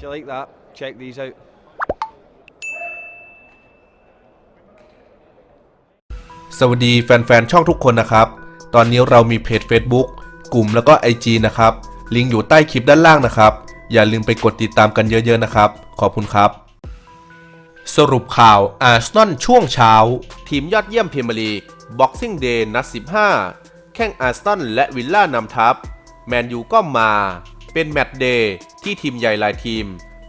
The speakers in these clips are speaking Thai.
If you like that, check these out. สวัสดีแฟนๆ ช่องทุกคนนะครับ ตอนนี้เรามีเพจ Facebook กลุ่มแล้วก็ IG นะครับ ลิงก์อยู่ใต้คลิปด้านล่างนะครับ อย่าลืมไปกดติดตามกันเยอะๆนะครับ ขอบคุณครับ สรุปข่าวอาร์เซนอลช่วงเช้า ทีมยอดเยี่ยมพรีเมียร์ลีกบ็อกซิ่งเดย์นัด 15 แข่งอาร์เซนอลและวิลล่านำทัพ แมนยูก็มา เป็นแมตช์เดย์ ที่ทีมใหญ่หลายทีม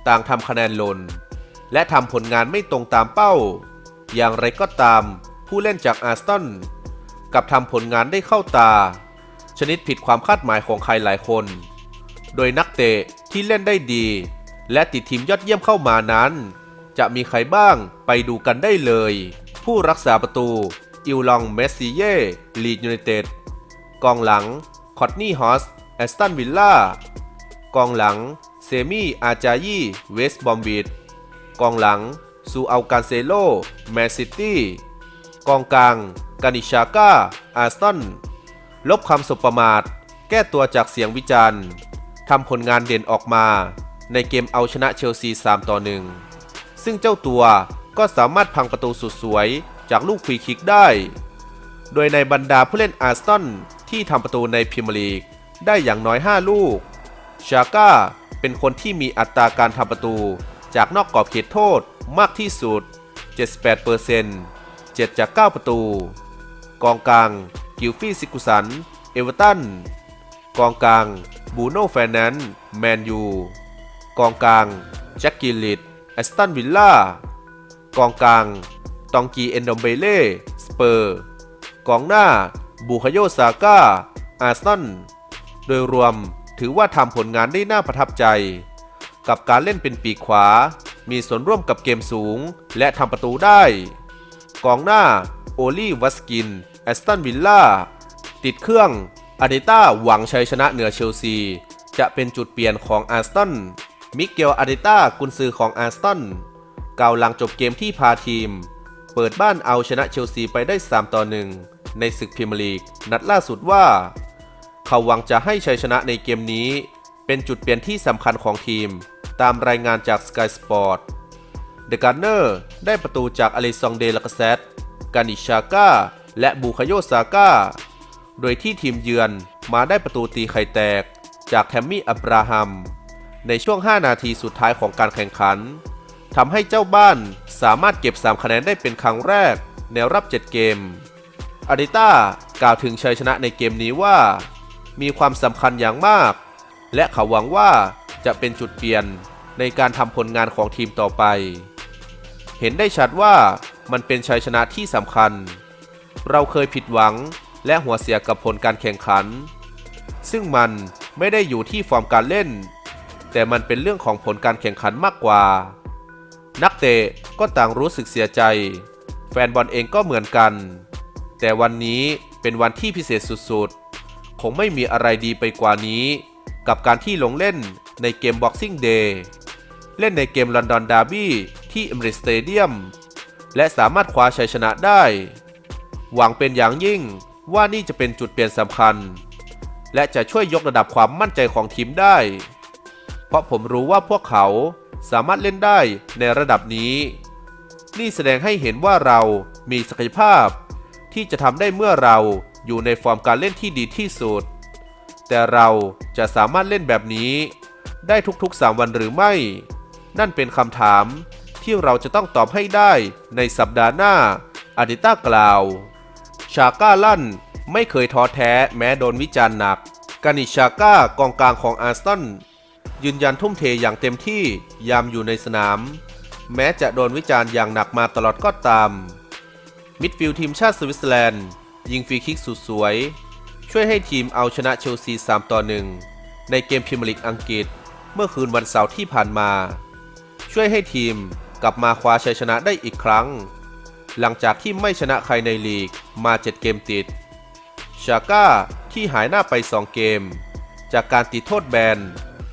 ต่างทำคะแนนลน และทำผลงานไม่ตรงตามเป้า อย่างไรก็ตามผู้เล่นจากอาร์เซนกับทำผลงานได้เข้าตา ชนิดผิดความคาดหมายของใครหลายคน โดยนักเตะที่เล่นได้ดี และติดทีมยอดเยี่ยมเข้ามานั้น จะมีใครบ้างไปดูกันได้เลย ผู้รักษาประตู อิวลองเมสซิเย่ลีดยูไนเต็ดกองหลัง คอตนี่ฮอสแอสตันวิลล่า กองหลัง เซมี่อาจายีเวสต์บอมบิดกองหลัง ซูอัลกาเซโล แมนซิตี้ กองกลางกานิชาก้า อาร์สตัน ลบคำสบประมาท แก้ตัวจากเสียงวิจารณ์ ทำผลงานเด่นออกมา ในเกมเอาชนะเชลซี 3 ต่อ 1 ซึ่งเจ้าตัวก็สามารถพังประตูสุดสวยจากลูกฟรีคิกได้ โดยในบรรดาผู้เล่นอาร์สตันที่ทำประตูในพรีเมียร์ลีกได้อย่างน้อย 5 ลูก ชาก้าเป็นคนที่มีอัตราการทำประตู จากนอกกรอบเขตโทษมากที่สุด 78% 7 จาก 9 ประตู กองกลาง กิลฟี่ซิกุสัน เอเวอร์ตัน กองกลาง บูโน่แฟร์นันแมนยู กองกลาง แจ็คกิลลิตแอสตันวิลล่า กองกลาง ตองกีเอนดอมเบเล่ สเปอร์ กองหน้า บูคาโยซาก้า อาร์ซนอล โดยรวม ถือว่าทำผลงานได้น่าประทับใจ กับการเล่นเป็นปีกขวา มีส่วนร่วมกับเกมสูง และทำประตูได้ กองหน้า โอลีวัสกิน แอสตันวิลล่า ติดเครื่องอาเดต้าหวังชัยชนะเหนือเชลซี จะเป็นจุดเปลี่ยนของอาร์สตัน มิเกลอาเดต้ากุนซือของอาร์สตันกาวหลังจบเกมที่พาทีม เปิดบ้านเอาชนะเชลซีไปได้ 3 ต่อ 1 ในศึกพรีเมียร์ลีก นัดล่าสุดว่า เขาหวังจะให้ชัยชนะในเกมนี้ เป็นจุดเปลี่ยนที่สำคัญของทีม ตามรายงานจาก Sky Sport เดการเนอร์ได้ประตูจากอเลซองเดลากาเซตกานิชาก้า และบูคาโยซาก้า โดยที่ทีมเยือนมาได้ประตูตีไข่แตกจากแทมมี่อับราฮัม ในช่วง 5 นาทีสุดท้ายของการแข่งขันทำให้เจ้าบ้านสามารถเก็บ 3 คะแนนได้เป็นครั้งแรก ในรอบ 7 เกมอาดิต้ากล่าวถึงชัยชนะในเกมนี้ว่า มีความสำคัญอย่างมาก และเขาหวังว่าจะเป็นจุดเปลี่ยนในการทำผลงานของทีมต่อไป เห็นได้ชัดว่ามันเป็นชัยชนะที่สำคัญ เราเคยผิดหวังและหัวเสียกับผลการแข่งขัน ซึ่งมันไม่ได้อยู่ที่ฟอร์มการเล่น แต่มันเป็นเรื่องของผลการแข่งขันมากกว่า นักเตะก็ต่างรู้สึกเสียใจ แฟนบอลเองก็เหมือนกัน แต่วันนี้เป็นวันที่พิเศษสุดๆ คงไม่มีอะไรดีไปกว่านี้ กับการที่ลงเล่นในเกม Boxing Day เล่นในเกมลอนดอนดาร์บี้ที่เอมริสเตเดียมและสามารถคว้าชัยชนะได้ หวังเป็นอย่างยิ่งว่านี่จะเป็นจุดเปลี่ยนสำคัญ และจะช่วยยกระดับความมั่นใจของทีมได้ เพราะผมรู้ว่าพวกเขาสามารถเล่นได้ในระดับนี้ นี่แสดงให้เห็นว่าเรามีศักยภาพที่จะทำได้เมื่อเรา อยู่ในฟอร์มการเล่นที่ดีที่สุด แต่เราจะสามารถเล่นแบบนี้ได้ทุกๆ 3 วันหรือไม่ นั่นเป็นคำถามที่เราจะต้องตอบให้ได้ในสัปดาห์หน้า อาดิต้ากล่าว ชาก้าลั่นไม่เคยท้อแท้แม้โดนวิจารณ์หนักกานิชาก้ากองกลางของอาร์เซนยืนยันทุ่มเทอย่างเต็มที่ยามอยู่ในสนาม แม้จะโดนวิจารณ์อย่างหนักมาตลอดก็ตาม มิดฟิลด์ทีมชาติสวิตเซอร์แลนด์ ยิงฟรีคิกสุดสวย ช่วยให้ทีมเอาชนะเชลซี 3 ต่อ 1 ในเกมพรีเมียร์ลีกอังกฤษ เมื่อคืนวันเสาร์ที่ผ่านมา ช่วยให้ทีมกลับมาคว้าชัยชนะได้อีกครั้ง หลังจากที่ไม่ชนะใครในลีกมา 7 เกมติด ชาก้าที่หายหน้าไป 2 เกม จากการติดโทษแบน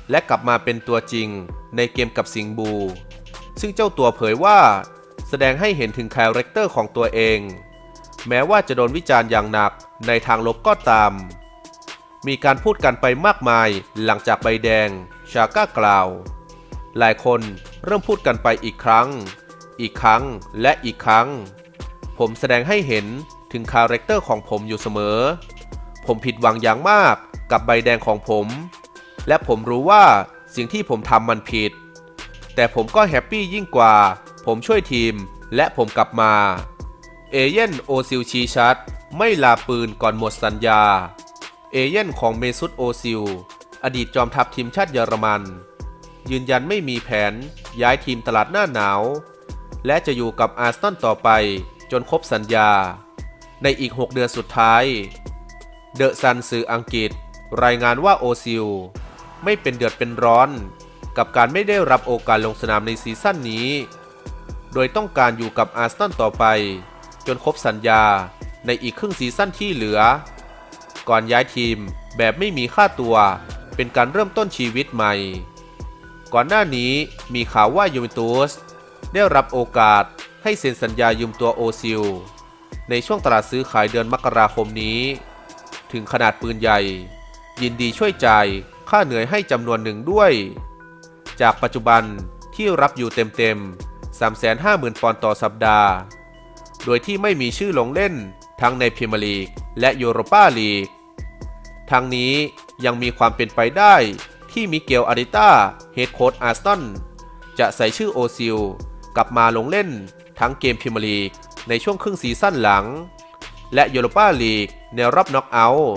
และกลับมาเป็นตัวจริงในเกมกับสิงบู ซึ่งเจ้าตัวเผยว่า แสดงให้เห็นถึงคาแรคเตอร์ของตัวเอง แม้ว่าจะโดนวิจารณ์อย่างหนักในทางลบก็ตาม มีการพูดกันไปมากมายหลังจากใบแดง ชาก้ากล่าว หลายคนเริ่มพูดกันไปอีกครั้ง อีกครั้งและอีกครั้ง ผมแสดงให้เห็นถึงคาแรคเตอร์ของผมอยู่เสมอ ผมผิดหวังอย่างมากกับใบแดงของผม และผมรู้ว่าสิ่งที่ผมทำมันผิด แต่ผมก็แฮปปี้ยิ่งกว่า ผมช่วยทีมและผมกลับมา เอเย่นโอซิลชี้ชัด ไม่ลาปืนก่อนหมดสัญญา เอเย่นของเมซุตโอซิล อดีตจอมทัพทีมชาติเยอรมัน ยืนยันไม่มีแผนย้ายทีมตลาดหน้าหนาว และจะอยู่กับอาร์เซนอลต่อไปจนครบสัญญา ในอีก 6 เดือนสุดท้าย เดอะซันสื่ออังกฤษ รายงานว่าโอซิล ไม่เป็นเดือดเป็นร้อน กับการไม่ได้รับโอกาสลงสนามในซีซั่นนี้ โดยต้องการอยู่กับอาร์เซนอลต่อไป จนครบสัญญาในอีกครึ่งซีซั่นที่เหลือ ก่อนย้ายทีมแบบไม่มีค่าตัว เป็นการเริ่มต้นชีวิตใหม่ ก่อนหน้านี้มีข่าวว่ายูเวนตุสได้รับโอกาสให้เซ็นสัญญายืมตัวโอซิล ในช่วงตลาดซื้อขายเดือนมกราคมนี้ ถึงขนาดปืนใหญ่ ยินดีช่วยจ่ายค่าเหนื่อยให้จำนวนหนึ่งด้วย จากปัจจุบันที่รับอยู่เต็มๆ350,000 ปอนด์ต่อสัปดาห์ โดยที่ไม่มีชื่อลงเล่น ทั้งในพรีเมียร์ลีกและยูโรปาลีก ทั้งนี้ยังมีความเป็นไปได้ที่มิเกลอาริต้าเฮดโค้ชอาร์สตันจะใส่ชื่อโอซิลกลับมาลงเล่นทั้งเกมพรีเมียร์ลีกในช่วงครึ่งซีซั่นหลัง และยูโรปาลีกในรอบน็อกเอาท์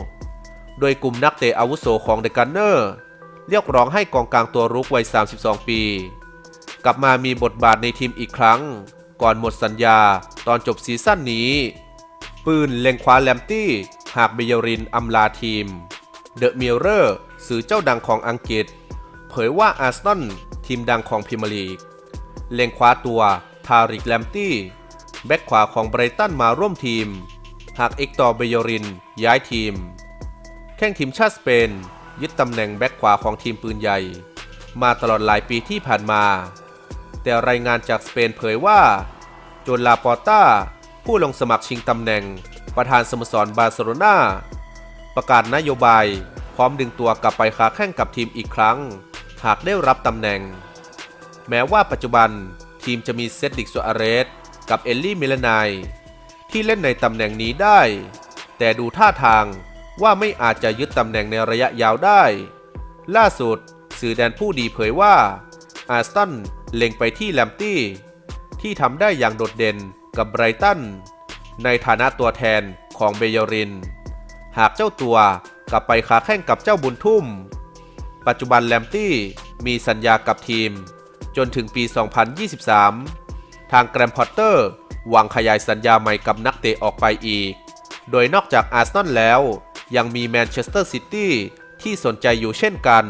โดยกลุ่มนักเตะอาวุโสของเดกันเนอร์เรียกร้องให้กองกลางตัวรุกวัย 32 ปี กลับมามีบทบาทในทีมอีกครั้ง ก่อนหมดสัญญาตอนจบซีซั่นนี้ ปืนเล็งคว้าแลมตี้ หากเบยรินอำลาทีม เดอะมิลเลอร์สื่อเจ้าดังของอังกฤษ เผยว่าอาร์เซนอลทีมดังของพรีเมียร์ลีก เล็งคว้าตัวทาริกแลมตี้แบ็กขวาของไบรตันมาร่วมทีม หากเอกตอร์เบยรินย้ายทีม แข่งทีมชาติสเปน ยึดตำแหน่งแบ็กขวาของทีมปืนใหญ่ มาตลอดหลายปีที่ผ่านมา แต่รายงานจากสเปนเผยว่า โจนลาปอต้า ผู้ลงสมัครชิงตำแหน่ง ประธานสโมสรบาร์เซโลนาประกาศนโยบาย พร้อมดึงตัวกลับไปค้าแข่งกับทีมอีกครั้ง หากได้รับตำแหน่ง แม้ว่าปัจจุบันทีมจะมีเซดริกโซอาเรสกับเอลลี่มิลานายที่เล่นในตำแหน่งนี้ได้ แต่ดูท่าทางว่าไม่อาจจะยึดตำแหน่งในระยะยาวได้ ล่าสุดสื่อแดนผู้ดีเผยว่าอาร์สตัน เล็งไปที่แลมตี้ ที่ทำได้อย่างโดดเด่นกับไบรตัน ในฐานะตัวแทนของเบยริน หากเจ้าตัวกลับไปคาแข่งกับเจ้าบุญทุ่ม ปัจจุบันแลมตี้มีสัญญากับทีม จนถึงปี 2023 ทางแกรมพอตเตอร์วังขยายสัญญาใหม่กับนักเตะออกไปอีก โดยนอกจากอาร์เซนอลแล้ว ยังมีแมนเชสเตอร์ซิตี้ที่สนใจอยู่เช่นกัน